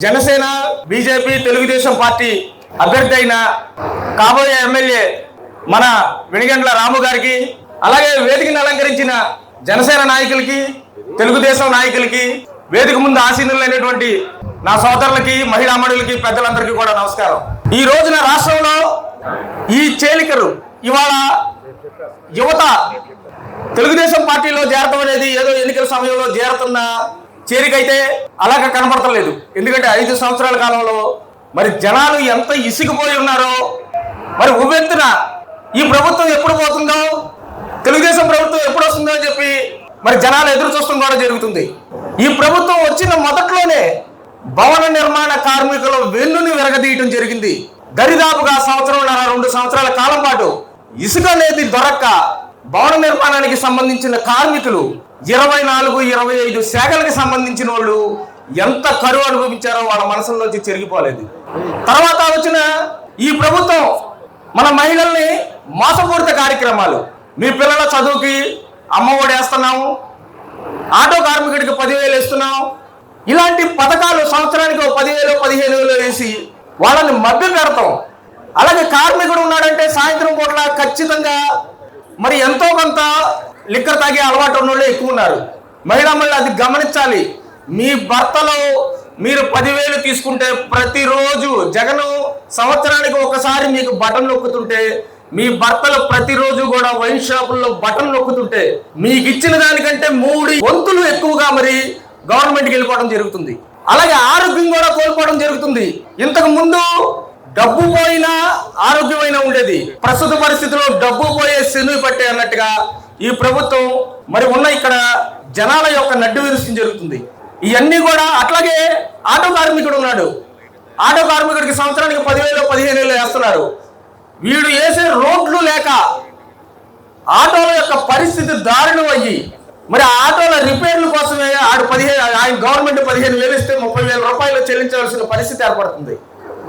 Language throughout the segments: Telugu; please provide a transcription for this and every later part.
జనసేన బీజేపీ తెలుగుదేశం పార్టీ అభ్యర్థి అయిన కాబోయే ఎమ్మెల్యే మన వెనిగండ్ల రాము గారికి అలాగే వేదికను అలంకరించిన జనసేన నాయకులకి తెలుగుదేశం నాయకులకి వేదిక ముందు ఆసీనులైనటువంటి నా సోదరులకి మహిళామణులకి పెద్దలందరికీ కూడా నమస్కారం. ఈ రోజున రాష్ట్రంలో ఈ చేలికలు ఇవాళ యువత తెలుగుదేశం పార్టీలో చేరటం అనేది ఏదో ఎన్నికల సమయంలో చేరుతున్న చేరికైతే అలాగ కనపడతలేదు ఎందుకంటే ఐదు సంవత్సరాల కాలంలో మరి జనాలు ఎంత ఇసుకుపోయి ఉన్నారో మరి ఉవ్వెత్తున ఈ ప్రభుత్వం ఎప్పుడు పోతుందో తెలుగుదేశం ప్రభుత్వం ఎప్పుడు వస్తుందో అని చెప్పి మరి జనాలు ఎదురు చూస్తాం కూడా జరుగుతుంది. ఈ ప్రభుత్వం వచ్చిన మొదట్లోనే భవన నిర్మాణ కార్మికుల వెన్నుని విరగదీయటం జరిగింది. దరిదాపుగా సంవత్సరంన్నర రెండు సంవత్సరాల కాలం పాటు ఇసుక అనేది దొరక్క భవన నిర్మాణానికి సంబంధించిన కార్మికులు ఇరవై నాలుగు ఇరవై ఐదు శాఖలకు సంబంధించిన వాళ్ళు ఎంత కరువు అనుభవించారో వాళ్ళ మనసులోంచి చెరిగిపోలేదు. తర్వాత వచ్చిన ఈ ప్రభుత్వం మన మహిళల్ని మోసపూరిత కార్యక్రమాలు. మీ పిల్లల చదువుకి అమ్మ ఒడి వేస్తున్నాము ఆటో కార్మికుడికి పదివేలు ఇస్తున్నాం ఇలాంటి పథకాలు సంవత్సరానికి ఒక పదివేలు పదిహేను వేలు వేసి వాళ్ళని మభ్య పెడతాం. అలాగే కార్మికుడు ఉన్నాడంటే సాయంత్రం పూట ఖచ్చితంగా మరి ఎంతో కొంత లిక్కర్ తాగే అలవాటు ఉన్న ఎక్కువ ఉన్నారు. మహిళా అది గమనించాలి. మీ భర్తలో మీరు పదివేలు తీసుకుంటే ప్రతిరోజు జగన్ సంవత్సరానికి ఒకసారి మీకు బటన్ నొక్కుతుంటే మీ భర్తలు ప్రతిరోజు కూడా వైన్ షాపుల్లో బటన్ నొక్కుతుంటే మీకు ఇచ్చిన దానికంటే మూడు వంతులు ఎక్కువగా మరి గవర్నమెంట్కి వెళ్ళిపోవడం జరుగుతుంది. అలాగే ఆరోగ్యం కూడా కోల్పోవడం జరుగుతుంది. ఇంతకు ముందు డబ్బు పోయినా ఆరోగ్యమైనా ఉండేది. ప్రస్తుత పరిస్థితిలో డబ్బు పోయే శని పట్టే అన్నట్టుగా ఈ ప్రభుత్వం మరి ఉన్న ఇక్కడ జనాల యొక్క నడ్డు విరుస్తు జరుగుతుంది. ఇవన్నీ కూడా అట్లాగే ఆటో కార్మికుడు ఉన్నాడు. ఆటో కార్మికుడికి సంవత్సరానికి పదివేలు పదిహేను వేలు వేస్తున్నారు. వీడు వేసే రోడ్లు లేక ఆటోల యొక్క పరిస్థితి దారుణం అయ్యి మరి ఆటోల రిపేర్ల కోసమే ఆడు పదిహేను ఆయన గవర్నమెంట్ పదిహేను వేలు ఇస్తే ముప్పై వేల రూపాయలు చెల్లించవలసిన పరిస్థితి ఏర్పడుతుంది.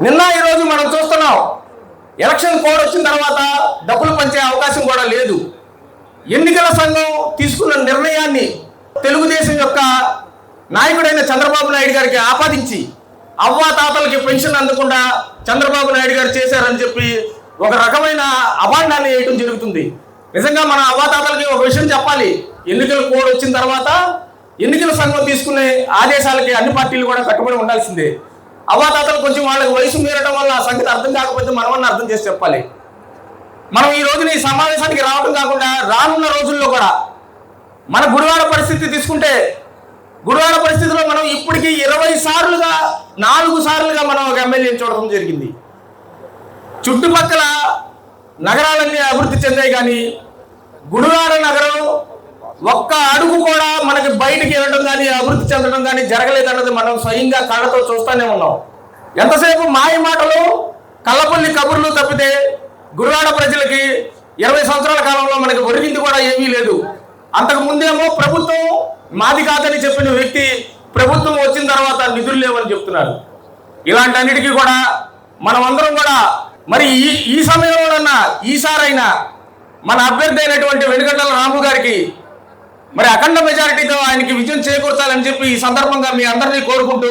నిన్న ఈ రోజు మనం చూస్తున్నాం. ఎలక్షన్ కోడ్ వచ్చిన తర్వాత డబ్బులు పంచే అవకాశం కూడా లేదు. ఎన్నికల సంఘం తీసుకున్న నిర్ణయాన్ని తెలుగుదేశం యొక్క నాయకుడైన చంద్రబాబు నాయుడు గారికి ఆపాదించి అవ్వా తాతలకి పెన్షన్ అందకుండా చంద్రబాబు నాయుడు గారు చేశారని చెప్పి ఒక రకమైన అభాండాన్ని వేయటం జరుగుతుంది. నిజంగా మన అవ్వాతాతలకి ఒక విషయం చెప్పాలి. ఎన్నికల కోడ్ వచ్చిన తర్వాత ఎన్నికల సంఘం తీసుకునే ఆదేశాలకి అన్ని పార్టీలు కూడా కట్టుబడి ఉండాల్సిందే. అవ్వాతాతలు కొంచెం వాళ్ళకి వయసు మీరడం వల్ల ఆ సంగతి అర్థం కాకపోతే మనమని అర్థం చేసి చెప్పాలి. మనం ఈ రోజున ఈ సమావేశానికి రావడం కాకుండా రానున్న రోజుల్లో కూడా మన గుడివాడ పరిస్థితి తీసుకుంటే గుడివాడ పరిస్థితిలో మనం ఇప్పటికీ ఇరవై సార్లుగా నాలుగు సార్లుగా మనం ఒక ఎమ్మెల్యేని చూడటం జరిగింది. చుట్టుపక్కల నగరాలన్నీ అభివృద్ధి చెందాయి కానీ గుడివాడ నగరం ఒక్క అడుగు కూడా మనకి బయటికి వెళ్ళడం కానీ అభివృద్ధి చెందడం కానీ జరగలేదన్నది మనం స్వయంగా కళ్ళతో చూస్తూనే ఉన్నాం. ఎంతసేపు మాయ మాటలు కళ్ళపల్లి కబుర్లు తప్పితే గురువాడ ప్రజలకి ఇరవై సంవత్సరాల కాలంలో మనకి ఒరిగింది కూడా ఏమీ లేదు. అంతకు ముందేమో ప్రభుత్వం మాది కాదని చెప్పిన వ్యక్తి ప్రభుత్వం వచ్చిన తర్వాత నిధులు లేవని చెప్తున్నారు. ఇలాంటి అన్నిటికీ కూడా మనం అందరం కూడా మరి ఈ ఈ సమయంలోనన్నా ఈసారైనా మన అభ్యర్థి అయినటువంటి వెనుకటల రాము గారికి మరి అఖండ మెజారిటీతో ఆయనకి విజయం చేకూర్చాలని చెప్పి ఈ సందర్భంగా మీ అందరినీ కోరుకుంటూ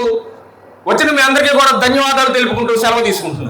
వచ్చిన మీ అందరికీ కూడా ధన్యవాదాలు తెలుపుకుంటూ సెలవు తీసుకుంటున్నాను.